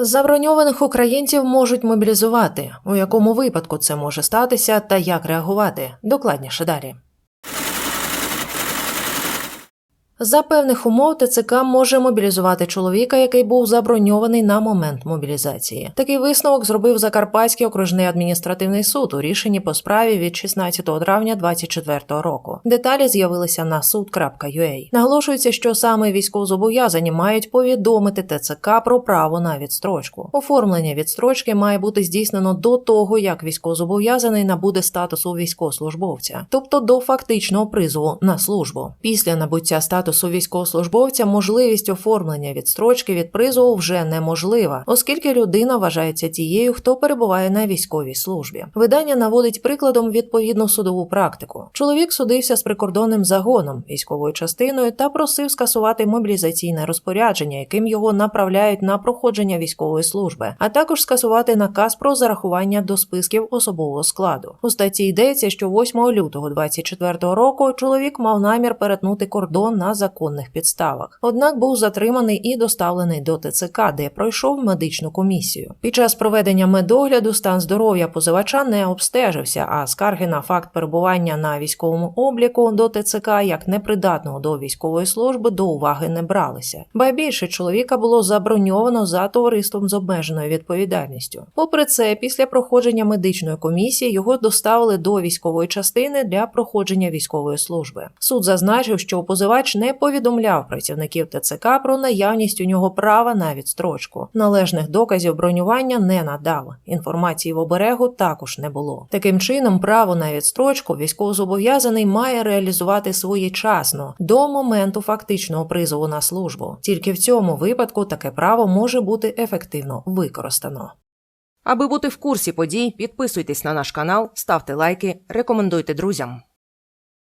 Заброньованих українців можуть мобілізувати. У якому випадку це може статися та як реагувати? Докладніше далі. За певних умов ТЦК може мобілізувати чоловіка, який був заброньований на момент мобілізації. Такий висновок зробив Закарпатський окружний адміністративний суд у рішенні по справі від 16 травня 2024 року. Деталі з'явилися на суд.ua. Наголошується, що саме військовозобов'язані мають повідомити ТЦК про право на відстрочку. Оформлення відстрочки має бути здійснено до того, як військовозобов'язаний набуде статусу військовослужбовця, тобто до фактичного призову на службу. Після набуття статусу військовослужбовця можливість оформлення відстрочки від призову вже неможлива, оскільки людина вважається тією, хто перебуває на військовій службі. Видання наводить прикладом відповідну судову практику. Чоловік судився з прикордонним загоном, військовою частиною та просив скасувати мобілізаційне розпорядження, яким його направляють на проходження військової служби, а також скасувати наказ про зарахування до списків особового складу. У статті йдеться, що 8 лютого 2024 року чоловік мав намір перетнути кордон на законних підставах. Однак був затриманий і доставлений до ТЦК, де пройшов медичну комісію. Під час проведення медогляду стан здоров'я позивача не обстежився, а скарги на факт перебування на військовому обліку до ТЦК як непридатного до військової служби до уваги не бралися. Ба більше чоловіка було заброньовано за товариством з обмеженою відповідальністю. Попри це, після проходження медичної комісії його доставили до військової частини для проходження військової служби. Суд зазначив, що позивач не повідомляв працівників ТЦК про наявність у нього права на відстрочку. Належних доказів бронювання не надав. Інформації в оберегу також не було. Таким чином, право на відстрочку військовозобов'язаний має реалізувати своєчасно до моменту фактичного призову на службу. Тільки в цьому випадку таке право може бути ефективно використано. Аби бути в курсі подій, підписуйтесь на наш канал, ставте лайки, рекомендуйте друзям.